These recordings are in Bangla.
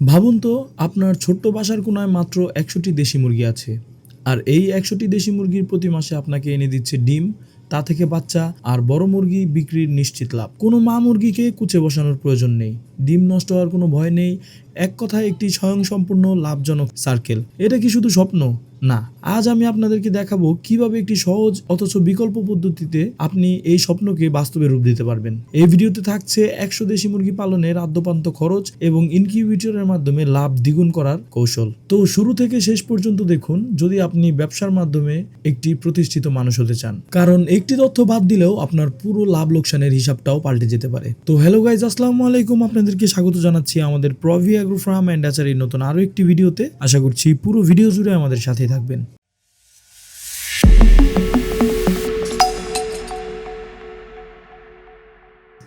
ভাবুন তো, আপনার ছোট্ট বাসার কোনায় মাত্র একশোটি দেশি মুরগি আছে। আর এই একশোটি দেশি মুরগির প্রতি মাসে আপনাকে এনে দিচ্ছে ডিম, তা থেকে বাচ্চা আর বড় মুরগি বিক্রির নিশ্চিত লাভ। কোনো মা মুরগিকে কুচে বসানোর প্রয়োজন নেই। ডিম নষ্ট হওয়ার কোনো ভয় নেই। এক কথায় একটি স্বয়ংসম্পূর্ণ লাভজনক সার্কেল এটা কি শুধু স্বপ্ন? না। আজ আমি আপনাদেরকে দেখাবো কীভাবে একটি সহজ অথচ বিকল্প পদ্ধতিতে আপনি এই স্বপ্নকে বাস্তবে রূপ দিতে পারবেন। এই ভিডিওতে থাকছে একশো দেশি মুরগি পালনের আদ্যপান্ত খরচ এবং ইনকিউবেটরের মাধ্যমে লাভ দ্বিগুণ করার কৌশল। তো শুরু থেকে শেষ পর্যন্ত দেখুন, যদি আপনি ব্যবসার মাধ্যমে একটি প্রতিষ্ঠিত মানুষ হতে চান। কারণ একটি তথ্য বাদ দিলেও আপনার পুরো লাভ লোকসানের হিসাবটাও পাল্টে যেতে পারে। তো হ্যালো গাইজ আসসালামু আলাইকুম আপনাদেরকে স্বাগত জানাচ্ছি আমাদের প্রভি অ্যাগ্রো ফার্ম অ্যান্ড আচারির নতুন আরও একটি ভিডিওতে। আশা করছি পুরো ভিডিও জুড়ে আমাদের সাথেই থাকবেন।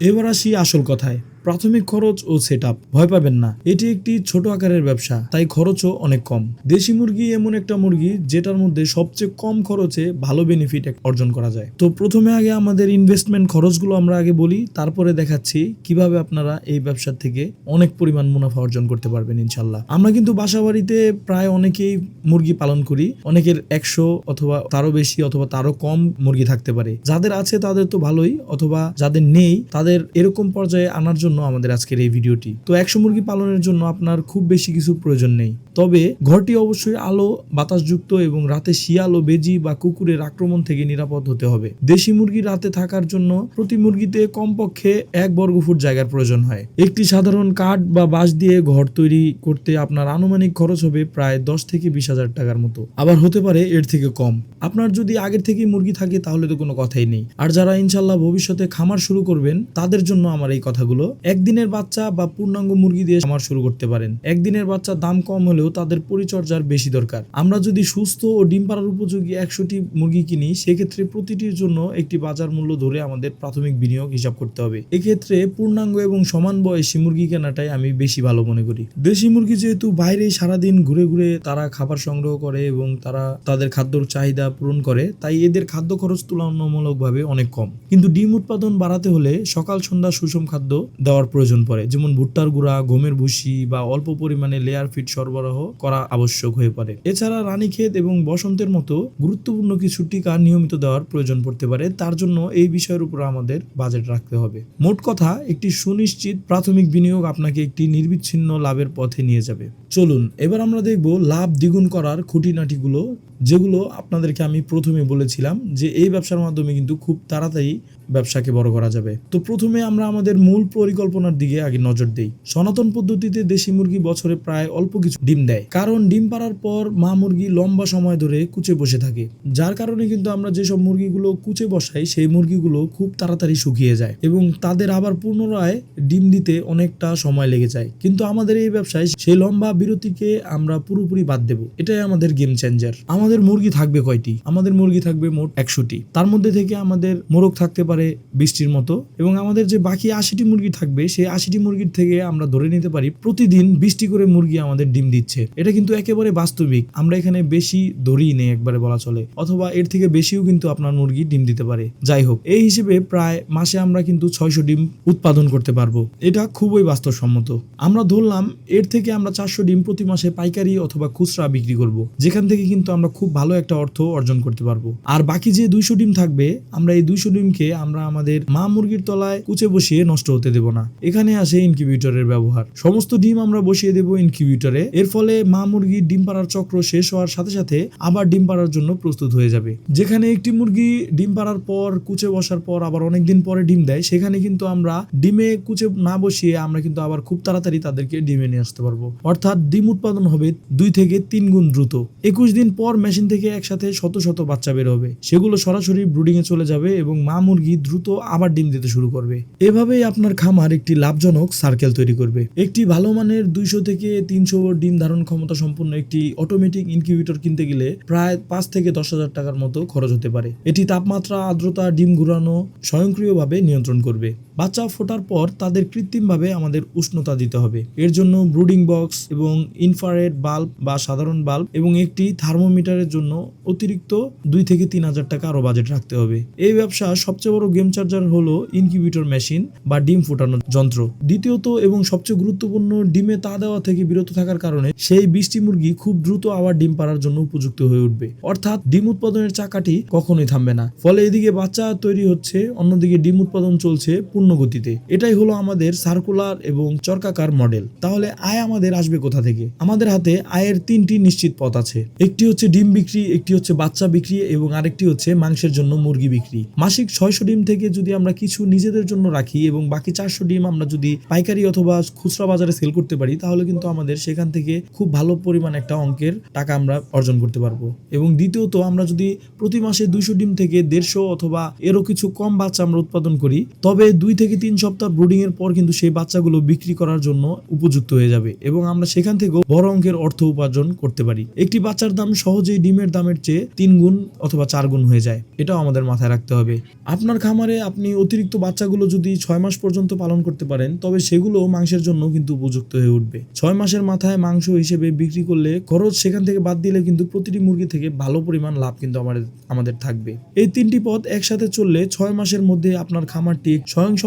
এবার আসি আসল কথায়। প্রাথমিক খরচ ও সেট ভয় পাবেন না। এটি একটি ছোট আকারের ব্যবসা, তাই খরচও অনেক কম। দেশি মুরগি এমন একটা মুরগি যেটার মধ্যে সবচেয়ে কম খরচে ভালো বেনিফিট অর্জন করা যায়। তো প্রথমে আগে আমাদের ইনভেস্টমেন্ট খরচগুলো আমরা আগে বলি, তারপরে দেখাচ্ছি কীভাবে আপনারা এই ব্যবসার থেকে অনেক পরিমাণ মুনাফা অর্জন করতে পারবেন ইনশাল্লাহ আমরা কিন্তু বাসা বাড়িতে প্রায় অনেকেই মুরগি পালন করি। অনেকের একশো অথবা তারও বেশি অথবা তারও কম মুরগি থাকতে পারে। যাদের আছে তাদের তো ভালোই, অথবা যাদের নেই তাদের এরকম পর্যায়ে আনার জন্য আমাদের আজকের এই ভিডিওটি। তো একশো মুরগি পালনের জন্য আপনার খুব বেশি কিছু প্রয়োজন নেই। তবে ঘরটি অবশ্যই আলো, বাতাসযুক্ত এবং রাতে শিয়াল ও বেজি বা কুকুরের আক্রমণ থেকে নিরাপদ হতে হবে। দেশি মুরগি রাতে থাকার জন্য প্রতি মুরগিতে কমপক্ষে এক বর্গফুট জায়গার প্রয়োজন হয়। একটি সাধারণ কাঠ বা বাঁশ দিয়ে ঘর তৈরি করতে আপনার আনুমানিক খরচ হবে প্রায় দশ থেকে বিশ হাজার টাকার মতো। আবার হতে পারে এর থেকে কম। আপনার যদি আগের থেকেই মুরগি থাকে তাহলে তো কোনো কথাই নেই। আর যারা ইনশাল্লাহ ভবিষ্যতে খামার শুরু করবেন, তাদের জন্য আমার এই কথাগুলো। একদিনের বাচ্চা বা পূর্ণাঙ্গ মুরগি দিয়ে খামার শুরু করতে পারেন। একদিনের বাচ্চা দাম কম হলেও তাদের পরিচর্যার বেশি দরকার। আমরা যদি সুস্থ ও ডিম পাড়ার উপযোগী একশোটি মুরগি কিনি, সেক্ষেত্রে প্রতিটির জন্য একটি বাজার মূল্য ধরে আমাদের প্রাথমিক বিনিয়োগ হিসাব করতে হবে। এক্ষেত্রে পূর্ণাঙ্গ এবং সমান বয়সী মুরগি কেনাটাই আমি বেশি ভালো মনে করি। দেশি মুরগি যেহেতু বাইরে সারাদিন ঘুরে ঘুরে তারা খাবার সংগ্রহ করে এবং তারা তাদের খাদ্যর চাহিদা পূরণ করে, তাই এদের খাদ্য খরচ তুলনামূলকভাবে অনেক কম। কিন্তু ডিম উৎপাদন বাড়াতে হলে সকাল, সন্ধ্যা সুষম খাদ্য দেওয়ার প্রয়োজন পড়ে। যেমন ভুট্টার গুঁড়া, গমের ভুসি বা অল্প পরিমাণে লেয়ার ফিড সরবরাহ করা আবশ্যক হয়ে পড়ে। এছাড়া রানীক্ষেত এবং বসন্তের মতো গুরুত্বপূর্ণ কিছু টিকা নিয়মিত দেওয়ার প্রয়োজন পড়তে পারে। তার জন্য এই বিষয়ের উপর আমাদের বাজেট রাখতে হবে। মোট কথা, একটি সুনিশ্চিত প্রাথমিক বিনিয়োগ আপনাকে একটি নির্বিচ্ছিন্ন লাভের পথে নিয়ে যাবে। চলুন, এবার আমরা দেখব লাভ দ্বিগুণ করার খুঁটিনাটিগুলো যেগুলো আপনাদেরকে আমি প্রথমে বলেছিলাম যে এই ব্যবসার মাধ্যমে কিন্তু খুব তাড়াতাড়ি ব্যবসাকে বড় করা যাবে। তো প্রথমে আমরা আমাদের মূল পরিকল্পনার দিকে আগে নজর দেই। সনাতন পদ্ধতিতে দেশি মুরগি বছরে প্রায় অল্প কিছু ডিম দেয়। কারণ ডিম পাড়ার পর মা মুরগি লম্বা সময় ধরে কুচে বসে থাকে। যার কারণে কিন্তু আমরা যেসব মুরগিগুলো কুচে বসাই, সেই মুরগিগুলো খুব তাড়াতাড়ি শুকিয়ে যায় এবং তাদের আবার পুনরায় ডিম দিতে অনেকটা সময় লেগে যায়। কিন্তু আমাদের এই ব্যবসায় সেই লম্বা বিরতিকে আমরা পুরোপুরি বাদ দেব। এটাই আমাদের গেম চেঞ্জার আমাদের মুরগি থাকবে কয়টি? আমাদের মুরগি থাকবে মোট একশোটি। তার মধ্যে থেকে আমাদের মোরগ থাকতে পারে বৃষ্টির মতো এবং আমাদের যে বাকি আশিটি মুরগি থাকবে, সেই আশিটি মুরগির থেকে আমরা ধরে নিতে পারি প্রতিদিন বৃষ্টি করে মুরগি আমাদের ডিম দিচ্ছে। এটা কিন্তু একেবারে বাস্তবিক। আমরা এখানে বেশি ধরেই নেই একবারে বলা চলে। অথবা এর থেকে বেশিও কিন্তু আপনার মুরগি ডিম দিতে পারে। যাই হোক, এই হিসেবে প্রায় মাসে আমরা কিন্তু ছয়শো ডিম উৎপাদন করতে পারব। এটা খুবই বাস্তবসম্মত। আমরা ধরলাম এর থেকে আমরা চারশো ডিম প্রতি মাসে পাইকারি অথবা খুচরা বিক্রি করব। যেখান থেকে কিন্তু আমরা খুব ভালো একটা অর্থ অর্জন করতে পারব। আর বাকি যে দুইশো ডিম থাকবে, আমরা এই দুইশো ডিমকে আমরা আমাদের মা মুরগির তলায় কুচে বসিয়ে নষ্ট হতে দেব না। এখানে আসে ইনকিউবেটরের ব্যবহার। সমস্ত ডিম আমরা বসিয়ে দেব ইনকিউবেটরে। এর ফলে মা মুরগির ডিম পাড়ার চক্র শেষ হওয়ার সাথে সাথে আবার ডিম পাড়ার জন্য প্রস্তুত হয়ে যাবে। যেখানে একটি মুরগি ডিম পাড়ার পর, কুচে বসার পর, আবার অনেকদিন পরে ডিম দেয়, সেখানে কিন্তু আমরা ডিমে কুচে না বসিয়ে আমরা কিন্তু আবার খুব তাড়াতাড়ি তাদেরকে ডিমে নিয়ে আসতে পারব। অর্থাৎ ডিম উৎপাদন হবে দুই থেকে তিন গুণ দ্রুত। একুশ দিন পর মেশিন থেকে একসাথে শত শত বাচ্চা বের হবে। সেগুলো সরাসরি ব্রুডিং এ চলে যাবে এবং মা মুরগি দ্রুত আবার ডিম দিতে শুরু করবে। এভাবেই আপনার খামার একটি লাভজনক সার্কেল তৈরি করবে। একটি ভালো মানের দুইশো থেকে তিনশো ডিম ধারণ ক্ষমতা সম্পন্ন একটি অটোমেটিক ইনকিউবেটর কিনতে গেলে প্রায় পাঁচ থেকে দশ হাজার টাকার মতো খরচ হতে পারে। এটি তাপমাত্রা, আর্দ্রতা, ডিম ঘুরানো স্বয়ংক্রিয়ভাবে নিয়ন্ত্রণ করবে। বাচ্চা ফোটার পর তাদের কৃত্রিমভাবে আমাদের উষ্ণতা দিতে হবে। এর জন্য ব্রুডিং বক্স এবং ইনফ্রারেড বাল্ব বা সাধারণ বাল্ব এবং একটি থার্মোমিটারের জন্য অতিরিক্ত দুই থেকে তিন হাজার টাকা আরও বাজেট রাখতে হবে। এই ব্যবসা সবচেয়ে বড় গেম চার্জার হলো ইনকিউবেটর মেশিন বা ডিম ফোটানোর যন্ত্র। দ্বিতীয়ত এবং সবচেয়ে গুরুত্বপূর্ণ ডিমে তা দেওয়া থেকে বিরত থাকার কারণে সেই বৃষ্টি মুরগি খুব দ্রুত আবার ডিম পাড়ার জন্য উপযুক্ত হয়ে উঠবে। অর্থাৎ ডিম উৎপাদনের চাকাটি কখনোই থামবে না। ফলে এদিকে বাচ্চা তৈরি হচ্ছে, অন্যদিকে ডিম উৎপাদন চলছে পূর্ণ গতিতে এটাই হলো আমাদের সার্কুলার এবং চরকাকার মডেল তাহলে আয় আমাদের আসবে কোথা থেকে? আমাদের হাতে আয়ের তিনটি নিশ্চিত পথ আছে। একটি হচ্ছে ডিম বিক্রি, একটি হচ্ছে বাচ্চা বিক্রি এবং আরেকটি হচ্ছে মাংসের জন্য মুরগি বিক্রি। মাসিক ছয়শো ডিম থেকে যদি আমরা কিছু নিজেদের জন্য রাখি এবং বাকি চারশো ডিম আমরা যদি পাইকারি অথবা খুচরা বাজারে সেল করতে পারি, তাহলে কিন্তু আমাদের সেখান থেকে খুব ভালো পরিমাণ একটা অঙ্কের টাকা আমরা অর্জন করতে পারব। এবং দ্বিতীয়ত, আমরা যদি প্রতি মাসে দুইশো ডিম থেকে দেড়শো অথবা এরও কিছু কম বাচ্চা আমরা উৎপাদন করি, তবে দুই থেকে তিন সপ্তাহ ব্রুডিং এর পর কিন্তু সেই বাচ্চাগুলো বিক্রি করার জন্য উপযুক্ত হয়ে যাবে এবং আমরা সেখান থেকেও বড় অঙ্কের অর্থ উপার্জন করতে পারি। একটি বাচ্চার দাম সহজেই ডিমের দামের চেয়ে তিন গুণ অথবা চার গুণ হয়ে যায়। এটাও আমাদের মাথায় রাখতে হবে। আপনার খামারে আপনি অতিরিক্ত বাচ্চাগুলো যদি ছয় মাস পর্যন্ত পালন করতে পারেন, তবে সেগুলো মাংসের জন্য কিন্তু উপযুক্ত হয়ে উঠবে। ছয় মাসের মাথায় মাংস হিসেবে বিক্রি করলে খরচ সেখান থেকে বাদ দিলে কিন্তু প্রতিটি মুরগি থেকে ভালো পরিমাণ লাভ কিন্তু আমাদের আমাদের থাকবে। এই তিনটি পথ একসাথে চললে ছয় মাসের মধ্যে আপনার খামারটি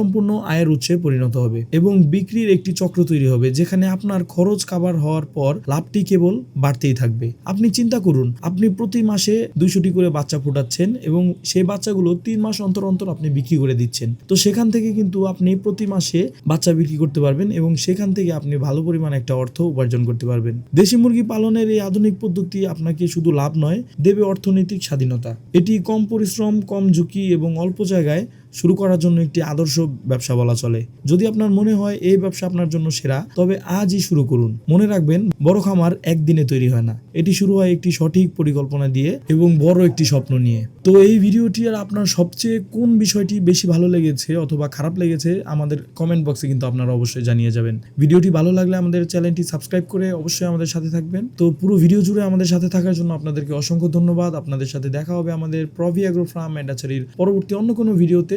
স্বয়ংসম্পূর্ণ আয়ের উৎসে পরিণত হবে এবং বিক্রির একটি চক্র তৈরি হবে যেখানে আপনার খরচ কাভার হওয়ার পর লাভটি কেবল বাড়তেই থাকবে। আপনি চিন্তা করুন, আপনি প্রতি মাসে দুইশোটি করে বাচ্চা ফোটাচ্ছেন এবং সেই বাচ্চাগুলো তিন মাস অন্তর অন্তর আপনি বিক্রি করে দিচ্ছেন। তো সেখান থেকে কিন্তু আপনি প্রতি মাসে বাচ্চা বিক্রি করতে পারবেন এবং সেখান থেকে আপনি ভালো পরিমাণ একটা অর্থ উপার্জন করতে পারবেন। দেশি মুরগি পালনের এই আধুনিক পদ্ধতি আপনাকে শুধু লাভ নয়, দেবে অর্থনৈতিক স্বাধীনতা। এটি কম পরিশ্রম, কম ঝুঁকি এবং অল্প জায়গায় শুরু করার জন্য একটি আদর্শ ব্যবসা বলা চলে। যদি আপনার মনে হয় এই ব্যবসা আপনার জন্য সেরা, তবে আজই শুরু করুন। মনে রাখবেন, বড় খামার একদিনে তৈরি হয় না। এটি শুরু হয় একটি সঠিক পরিকল্পনা দিয়ে এবং বড় একটি স্বপ্ন নিয়ে। তো এই ভিডিওটি আর আপনার সবচেয়ে কোন বিষয়টি বেশি ভালো লেগেছে অথবা খারাপ লেগেছে, আমাদের কমেন্ট বক্সে কিন্তু আপনারা অবশ্যই জানিয়ে যাবেন। ভিডিওটি ভালো লাগলে আমাদের চ্যানেলটি সাবস্ক্রাইব করে অবশ্যই আমাদের সাথে থাকবেন। তো পুরো ভিডিও জুড়ে আমাদের সাথে থাকার জন্য আপনাদেরকে অসংখ্য ধন্যবাদ। আপনাদের সাথে দেখা হবে আমাদের প্রভি অ্যাগ্রো ফার্ম অ্যান্ডাচারির পরবর্তী অন্য কোনো ভিডিওতে।